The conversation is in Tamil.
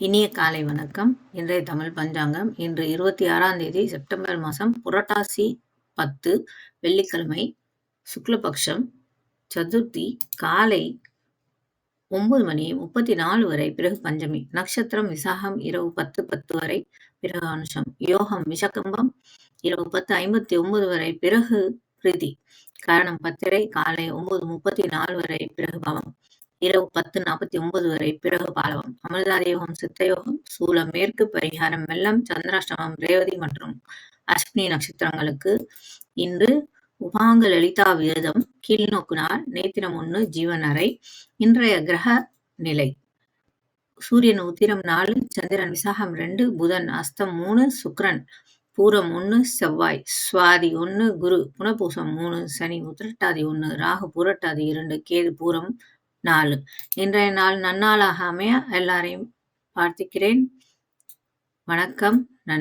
இனிய காலை வணக்கம். இன்றைய தமிழ் பஞ்சாங்கம் இன்று இருபத்தி ஆறாம் தேதி செப்டம்பர் மாதம் புரட்டாசி பத்து வெள்ளிக்கிழமை சுக்லபக்ஷம் சதுர்த்தி காலை ஒன்பது மணி முப்பத்தி நாலு வரை பிறகு பஞ்சமி நட்சத்திரம் விசாகம் இரவு பத்து பத்து வரை பிறகு அனுஷம் யோகம் விஷகம்பம் இரவு பத்து ஐம்பத்தி ஒன்பது வரை பிறகு பிரீதி காரணம் பத்திரை காலை ஒன்பது முப்பத்தி நாலு வரை பிறகு பவம். இரவு பத்து நாற்பத்தி ஒன்பது வரை பிறகு பாலவம். அமிர்தாதியோகம் சித்தயோகம் சூலம் மேற்கு பரிகாரம் வெள்ளம் சந்திராஷ்டமம் ரேவதி மற்றும் அஸ்வினி நட்சத்திரங்களுக்கு இன்று உபாங்க லலிதா விரதம் கீழ்நோக்கு நாள் நேத்திரம் ஒன்று ஜீவன் அறை இன்றைய கிரக நிலை. சூரியன் உத்திரம் நாலு சந்திரன் விசாகம் ரெண்டு புதன் அஸ்தம் மூணு சுக்ரன் பூரம் ஒன்று செவ்வாய் சுவாதி ஒன்று குரு புனபூசம் மூணு சனி உத்திரட்டாதி ஒன்று ராகு புரட்டாதி இரண்டு கேது பூரம் நாலு. இன்றைய நாள் நன்னாளாக அமைய எல்லாரையும் பார்த்துக்கிறேன் வணக்கம். நன்றி.